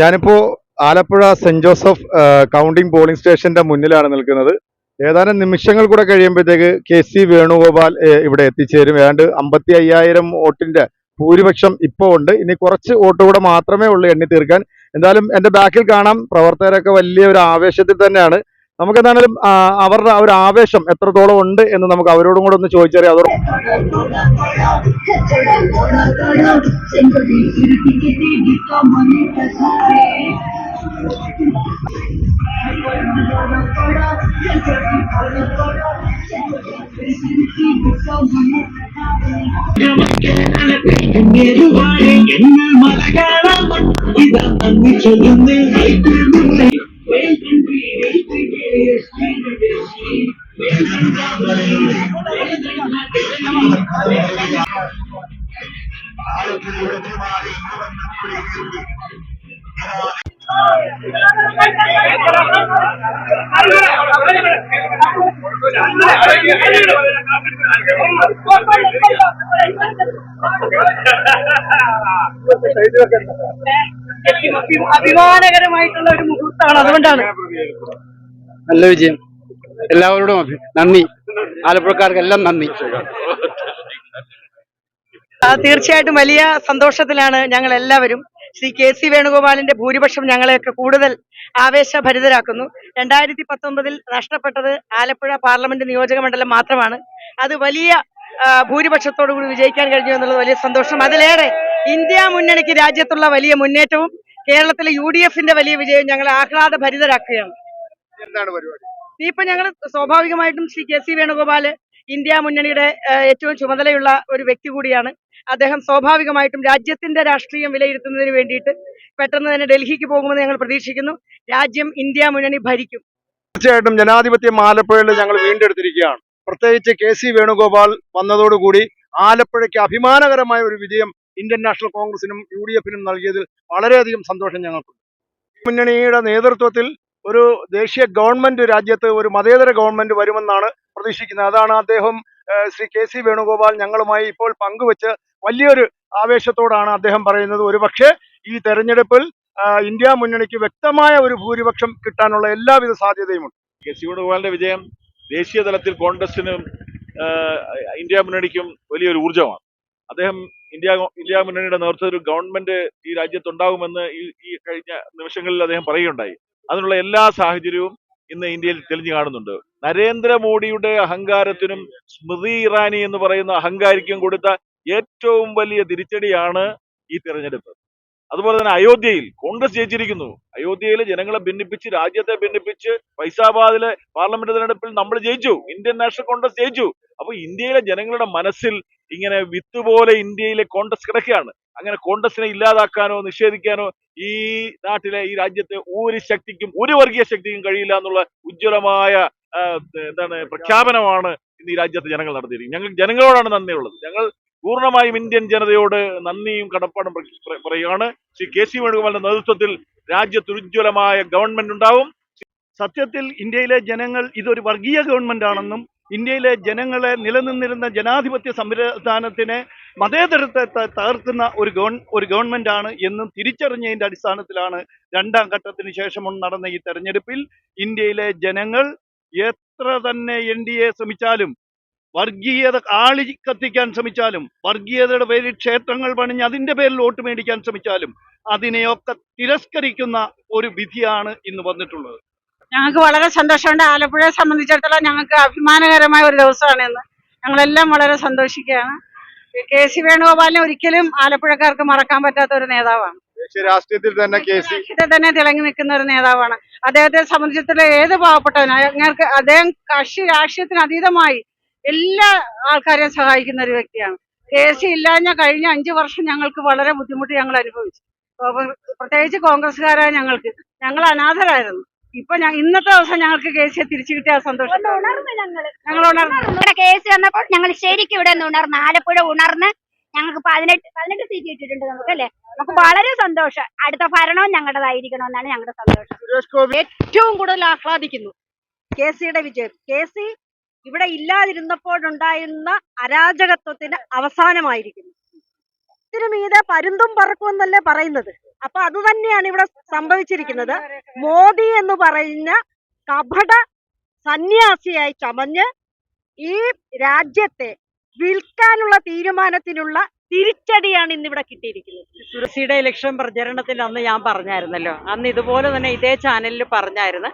ഞാനിപ്പോ Alappuzha saint Joseph counting polling സ്റ്റേഷന്റെ മുന്നിലാണ് നിൽക്കുന്നത്. ഏതാനും നിമിഷങ്ങൾ കൂടെ കഴിയുമ്പോഴത്തേക്ക് കെ സി വേണുഗോപാൽ ഇവിടെ എത്തിച്ചേരും. ഏതാണ്ട് അമ്പത്തി അയ്യായിരം വോട്ടിന്റെ ഭൂരിപക്ഷം ഇപ്പോ ഉണ്ട്. ഇനി കുറച്ച് വോട്ട് കൂടെ മാത്രമേ ഉള്ളൂ എണ്ണി തീർക്കാൻ. എന്തായാലും എന്റെ ബാക്കിൽ കാണാം. പ്രവർത്തകരൊക്കെ വലിയ ഒരു ആവേശത്തിൽ തന്നെയാണ്. നമുക്ക് എന്താണെങ്കിലും അവരുടെ ഒരു ആവേശം എത്രത്തോളം ഉണ്ട് എന്ന് നമുക്ക് അവരോടും കൂടെ ഒന്ന് ചോദിച്ചറിയാം. செட போடாதடா செங்கதி இருட்டிக்கு தேடிக்கா மணி என்ன അഭിമാനകരമായിട്ടുള്ള ഒരു മുഹൂർത്തമാണ്. അതുകൊണ്ടാണ്. നല്ല വിജയം. എല്ലാവരോടും നന്ദി. ആലപ്പുഴക്കാർക്കെല്ലാം നന്ദി. തീർച്ചയായിട്ടും വലിയ സന്തോഷത്തിലാണ് ഞങ്ങൾ എല്ലാവരും ശ്രീ കെ സി വേണുഗോപാലിന്റെ ഭൂരിപക്ഷം ഞങ്ങളെയൊക്കെ കൂടുതൽ ആവേശഭരിതരാക്കുന്നു. രണ്ടായിരത്തി പത്തൊമ്പതിൽ നഷ്ടപ്പെട്ടത് ആലപ്പുഴ പാർലമെന്റ് നിയോജക മണ്ഡലം മാത്രമാണ്. അത് വലിയ ഭൂരിപക്ഷത്തോടുകൂടി ഭൂരിപക്ഷത്തോടു കൂടി വിജയിക്കാൻ കഴിഞ്ഞു എന്നുള്ളത് വലിയ സന്തോഷം. അതിലേറെ ഇന്ത്യ മുന്നണിക്ക് രാജ്യത്തുള്ള വലിയ മുന്നേറ്റവും കേരളത്തിലെ യു ഡി എഫിന്റെ വലിയ വിജയവും ഞങ്ങളെ ആഹ്ലാദഭരിതരാക്കുകയാണ്. എന്താണ് പരിപാടി? ഇപ്പൊ ഞങ്ങൾ സ്വാഭാവികമായിട്ടും Shri K C Venugopal India മുന്നണിയുടെ ഏറ്റവും ചുമതലയുള്ള ഒരു വ്യക്തി കൂടിയാണ്. അദ്ദേഹം സ്വാഭാവികമായിട്ടും രാജ്യത്തിന്റെ രാഷ്ട്രീയം വിലയിരുത്തുന്നതിന് വേണ്ടിയിട്ട് പെട്ടെന്ന് തന്നെ ഡൽഹിക്ക് പോകുമെന്ന് ഞങ്ങൾ പ്രതീക്ഷിക്കുന്നു. രാജ്യം ഇന്ത്യ മുന്നണി ഭരിക്കും. തീർച്ചയായിട്ടും ജനാധിപത്യം ആലപ്പുഴയിൽ ഞങ്ങൾ വീണ്ടെടുത്തിരിക്കുകയാണ്. പ്രത്യേകിച്ച് കെ സി വേണുഗോപാൽ വന്നതോടുകൂടി ആലപ്പുഴയ്ക്ക് അഭിമാനകരമായ ഒരു വിജയം ഇന്ത്യൻ നാഷണൽ കോൺഗ്രസിനും യു ഡി എഫിനും നൽകിയതിൽ വളരെയധികം സന്തോഷം ഞങ്ങൾക്കുണ്ട്. മുന്നണിയുടെ നേതൃത്വത്തിൽ ഒരു ദേശീയ ഗവൺമെന്റ് രാജ്യത്ത് ഒരു മതേതര ഗവൺമെന്റ് വരുമെന്നാണ് പ്രതീക്ഷിക്കുന്നത്. അതാണ് അദ്ദേഹം ശ്രീ കെ സി വേണുഗോപാൽ ഞങ്ങളുമായി ഇപ്പോൾ പങ്കുവച്ച് വലിയൊരു ആവേശത്തോടാണ് അദ്ദേഹം പറയുന്നത്. ഒരുപക്ഷെ ഈ തെരഞ്ഞെടുപ്പിൽ ഇന്ത്യ മുന്നണിക്ക് വ്യക്തമായ ഒരു ഭൂരിപക്ഷം കിട്ടാനുള്ള എല്ലാവിധ സാധ്യതയുമുണ്ട്. കെ സി വേണുഗോപാലിന്റെ വിജയം ദേശീയ തലത്തിൽ കോൺഗ്രസിനും ഇന്ത്യ മുന്നണിക്കും വലിയൊരു ഊർജമാണ്. അദ്ദേഹം ഇന്ത്യ ഇന്ത്യ മുന്നണിയുടെ നേതൃത്വത്തിൽ ഒരു ഗവൺമെന്റ് ഈ രാജ്യത്തുണ്ടാകുമെന്ന് ഈ ഈ കഴിഞ്ഞ നിമിഷങ്ങളിൽ അദ്ദേഹം പറയുകയുണ്ടായി. അതിനുള്ള എല്ലാ സാഹചര്യവും ഇന്ന് ഇന്ത്യയിൽ തെളിഞ്ഞു കാണുന്നുണ്ട്. നരേന്ദ്രമോദിയുടെ അഹങ്കാരത്തിനും സ്മൃതി ഇറാനി എന്ന് പറയുന്ന അഹങ്കാരിക്കും കൊടുത്ത ഏറ്റവും വലിയ തിരിച്ചടിയാണ് ഈ തിരഞ്ഞെടുപ്പ്. അതുപോലെ തന്നെ അയോധ്യയിൽ കോൺഗ്രസ് ജയിച്ചിരിക്കുന്നു. അയോധ്യയിലെ ജനങ്ങളെ ഭിന്നിപ്പിച്ച് രാജ്യത്തെ ഭിന്നിപ്പിച്ച് ഫൈസാബാദിലെ പാർലമെന്റ് തെരഞ്ഞെടുപ്പിൽ നമ്മൾ ജയിച്ചു. ഇന്ത്യൻ നാഷണൽ കോൺഗ്രസ് ജയിച്ചു. അപ്പൊ ഇന്ത്യയിലെ ജനങ്ങളുടെ മനസ്സിൽ ഇങ്ങനെ വിത്ത് പോലെ ഇന്ത്യയിലെ കോൺഗ്രസ് കിടക്കുകയാണ്. അങ്ങനെ കോൺഗ്രസിനെ ഇല്ലാതാക്കാനോ നിഷേധിക്കാനോ ഈ നാട്ടിലെ ഈ രാജ്യത്തെ ഒരു ശക്തിക്കും ഒരു വർഗീയ ശക്തിക്കും കഴിയില്ല എന്നുള്ള ഉജ്ജ്വലമായ എന്താണ് പ്രഖ്യാപനമാണ് ഇന്ന് ഈ രാജ്യത്തെ ജനങ്ങൾ നടത്തിയിരിക്കുന്നത്. ഞങ്ങൾ ജനങ്ങളോടാണ് നന്ദിയുള്ളത്. ഞങ്ങൾ പൂർണമായും ഇന്ത്യൻ ജനതയോട് നന്ദിയും കടപ്പാടും പറയുകയാണ്. ശ്രീ കെ സി വേണുഗോപാലിന്റെ നേതൃത്വത്തിൽ രാജ്യത്ത് ഉജ്ജ്വലമായ ഗവൺമെന്റ് ഉണ്ടാവും. സത്യത്തിൽ ഇന്ത്യയിലെ ജനങ്ങൾ ഇതൊരു വർഗീയ ഗവൺമെന്റ് ആണെന്നും ഇന്ത്യയിലെ ജനങ്ങളെ നിലനിന്നിരുന്ന ജനാധിപത്യ സംവിധാനത്തിനെ മതേതരത്തെ തകർക്കുന്ന ഒരു ഗവൺ ഒരു ഗവൺമെന്റ് ആണ് എന്നും തിരിച്ചറിഞ്ഞതിന്റെ അടിസ്ഥാനത്തിലാണ് രണ്ടാം ഘട്ടത്തിന് ശേഷം നടന്ന ഈ തെരഞ്ഞെടുപ്പിൽ ഇന്ത്യയിലെ ജനങ്ങൾ എത്ര തന്നെ എൻ ഡി എ ശ്രമിച്ചാലും വർഗീയത ആളി കത്തിക്കാൻ ശ്രമിച്ചാലും വർഗീയതയുടെ പേരിൽ ക്ഷേത്രങ്ങൾ പണിഞ്ഞ് അതിന്റെ പേരിൽ വോട്ട് മേടിക്കാൻ ശ്രമിച്ചാലും അതിനെയൊക്കെ തിരസ്കരിക്കുന്ന ഒരു വിധിയാണ് ഇന്ന് വന്നിട്ടുള്ളത്. ഞങ്ങൾക്ക് വളരെ സന്തോഷമുണ്ട്. ആലപ്പുഴയെ സംബന്ധിച്ചിടത്തോളം ഞങ്ങൾക്ക് അഭിമാനകരമായ ഒരു ദിവസമാണ് ഇന്ന്. ഞങ്ങളെല്ലാം വളരെ സന്തോഷിക്കുകയാണ്. കെ സി വേണുഗോപാലിനെ ഒരിക്കലും ആലപ്പുഴക്കാർക്ക് മറക്കാൻ പറ്റാത്ത ഒരു നേതാവാണ്. രാഷ്ട്രീയത്തിൽ തന്നെ കെ സി തന്നെ തിളങ്ങി നിൽക്കുന്ന ഒരു നേതാവാണ്. അദ്ദേഹത്തെ സംബന്ധിച്ചിടത്തോളം ഏത് പാവപ്പെട്ടവനും ഞങ്ങൾക്ക് അദ്ദേഹം കക്ഷി രാഷ്ട്രീയത്തിന് അതീതമായി എല്ലാ ആൾക്കാരെയും സഹായിക്കുന്ന ഒരു വ്യക്തിയാണ്. കെ സി ഇല്ലാഞ്ഞ കഴിഞ്ഞ അഞ്ചു വർഷം ഞങ്ങൾക്ക് വളരെ ബുദ്ധിമുട്ട് ഞങ്ങൾ അനുഭവിച്ചു. അപ്പൊ പ്രത്യേകിച്ച് കോൺഗ്രസ്സുകാരായ ഞങ്ങൾക്ക്. ഞങ്ങൾ അനാഥരായിരുന്നു. ഇപ്പൊ ഇന്നത്തെ ദിവസം ഞങ്ങൾക്ക് കെ സിയെ തിരിച്ചു കിട്ടിയ സന്തോഷം. ഞങ്ങൾ ഉണർന്നു ഇവിടെ കേസ് വന്നപ്പോൾ ഞങ്ങൾ ശരിക്കും ഇവിടെ നിന്ന് ഉണർന്ന്. ആലപ്പുഴ ഉണർന്ന് ഞങ്ങൾക്ക് പതിനെട്ട് പതിനെട്ട് സീറ്റ് കിട്ടിയിട്ടുണ്ട് നമുക്ക് അല്ലേ? നമുക്ക് വളരെ സന്തോഷം. അടുത്ത ഭരണവും ഞങ്ങളുടേതായിരിക്കണം എന്നാണ് ഞങ്ങളുടെ സന്തോഷം. സുരേഷ് ഗോപി. ഏറ്റവും കൂടുതൽ ആഹ്ലാദിക്കുന്നു കെ സിയുടെ വിജയം. കെ സി ഇവിടെ ഇല്ലാതിരുന്നപ്പോഴുണ്ടായിരുന്ന അരാജകത്വത്തിന് അവസാനമായിരിക്കുന്നു. ആകാശത്തിന് മീതെ പരുന്തും പറക്കുമെന്നല്ലേ പറയുന്നത്. അപ്പൊ അത് തന്നെയാണ് ഇവിടെ സംഭവിച്ചിരിക്കുന്നത്. മോദി എന്ന് പറയുന്ന കപട സന്യാസിയായി ചമഞ്ഞ് ഈ രാജ്യത്തെ വിൽക്കാനുള്ള തീരുമാനത്തിനുള്ള തിരിച്ചടിയാണ് ഇന്ന് ഇവിടെ കിട്ടിയിരിക്കുന്നത്. തുളസിയുടെ ഇലക്ഷൻ പ്രചരണത്തിൽ അന്ന് ഞാൻ പറഞ്ഞായിരുന്നല്ലോ. അന്ന് ഇതുപോലെ തന്നെ ഇതേ ചാനലിൽ പറഞ്ഞായിരുന്നു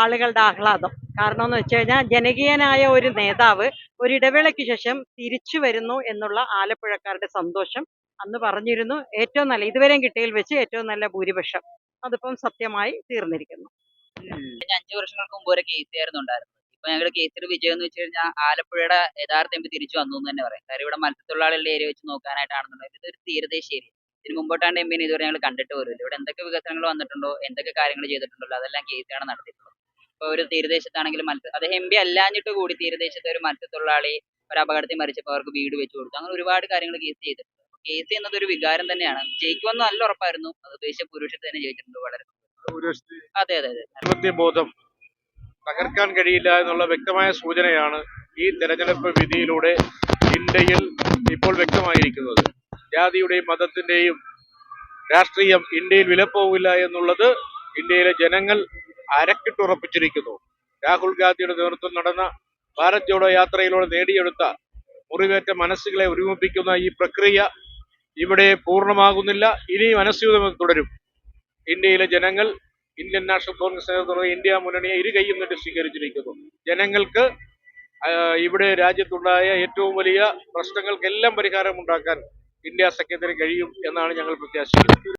ആളുകളുടെ ആഹ്ലാദം. കാരണം എന്ന് വെച്ച് കഴിഞ്ഞാൽ ജനകീയനായ ഒരു നേതാവ് ഒരു ഇടവേളയ്ക്ക് ശേഷം തിരിച്ചു വരുന്നു എന്നുള്ള ആലപ്പുഴക്കാരുടെ സന്തോഷം അന്ന് പറഞ്ഞിരുന്നു. ഏറ്റവും നല്ല ഇതുവരെയും കിട്ടിയതിൽ വെച്ച് ഏറ്റവും നല്ല ഭൂരിപക്ഷം. അതിപ്പം സത്യമായി തീർന്നിരിക്കുന്നു. അഞ്ചു വർഷങ്ങൾക്ക് മുമ്പ് വരെ കെ സി ആയിരുന്നു ഉണ്ടായിരുന്നത്. ഇപ്പൊ ഞങ്ങളുടെ കേസിൽ വിജയം എന്ന് വെച്ച് കഴിഞ്ഞാൽ ആലപ്പുഴയുടെ യഥാർത്ഥ എം തിരിച്ചു വന്നു എന്ന് തന്നെ പറയാം. കാര്യം ഇവിടെ മത്സ്യത്തൊഴിലാളികളുടെ ഏരിയ വെച്ച് നോക്കാനായിട്ടാണെന്നുണ്ടെങ്കിൽ ഇതൊരു തീരദേശ ഏരിയ ഇതിന് മുമ്പോട്ടാണ്ട് എം ഇതുവരെ ഞങ്ങൾ കണ്ടിട്ട് പോലുമില്ല ഇവിടെ എന്തൊക്കെ വികസനങ്ങൾ വന്നിട്ടുണ്ടോ എന്തൊക്കെ കാര്യങ്ങൾ ചെയ്തിട്ടുണ്ടല്ലോ അതെല്ലാം കെ ആണ് നടത്തിയിട്ടുള്ളത്. ഇപ്പൊ ഒരു തീരദേശത്താണെങ്കിൽ മത്സ്യ അദ്ദേഹം എം പി അല്ലാഞ്ഞിട്ട് കൂടി തീരദേശത്തെ ഒരു മത്സ്യത്തൊഴിലാളി ഒരു അപകടത്തിൽ മരിച്ചപ്പോൾ അവർക്ക് വീട് വെച്ച് കൊടുത്തു. അങ്ങനെ ഒരുപാട് കാര്യങ്ങൾ കേസ് ചെയ്തിട്ടുണ്ട്. കേസ് എന്നത് ഒരു വികാരം തന്നെയാണ്. ജയിക്കുമെന്ന് നല്ല ഉറപ്പായിരുന്നു. അത് ഉദ്ദേശിച്ച പുരുഷത്തെ തന്നെ ജയിച്ചിട്ടുണ്ട് വളരെ. അതെ അതെ അതെ. ബോധം തകർക്കാൻ കഴിയില്ല എന്നുള്ള വ്യക്തമായ സൂചനയാണ് ഈ തെരഞ്ഞെടുപ്പ് വിധിയിലൂടെ ഇന്ത്യയിൽ ഇപ്പോൾ വ്യക്തമായിരിക്കുന്നത്. ജാതിയുടെയും മതത്തിന്റെയും രാഷ്ട്രീയം ഇന്ത്യയിൽ വിലപ്പോവില്ല എന്നുള്ളത് ഇന്ത്യയിലെ ജനങ്ങൾ അരക്കിട്ടുറപ്പിച്ചിരിക്കുന്നു രാഹുൽ ഗാന്ധിയുടെ നേതൃത്വം നടന്ന ഭാരത് ജോഡോ യാത്രയിലൂടെ നേടിയെടുത്ത മുറിവേറ്റ മനസ്സുകളെ ഒരുമിപ്പിക്കുന്ന ഈ പ്രക്രിയ ഇവിടെ പൂർണമാകുന്നില്ല. ഇനിയും അനസ്യൂതം തുടരും. ഇന്ത്യയിലെ ജനങ്ങൾ ഇന്ത്യൻ നാഷണൽ കോൺഗ്രസ് നേതൃത്വം ഇന്ത്യ മുന്നണിയെ ഇരു കൈയും നീട്ടി സ്വീകരിച്ചിരിക്കുന്നു. ജനങ്ങൾക്ക് ഇവിടെ രാജ്യത്തുണ്ടായ ഏറ്റവും വലിയ പ്രശ്നങ്ങൾക്കെല്ലാം പരിഹാരമുണ്ടാക്കാൻ ഇന്ത്യ സഖ്യത്തിന് കഴിയും എന്നാണ് ഞങ്ങൾ പ്രത്യാശിക്കുന്നത്.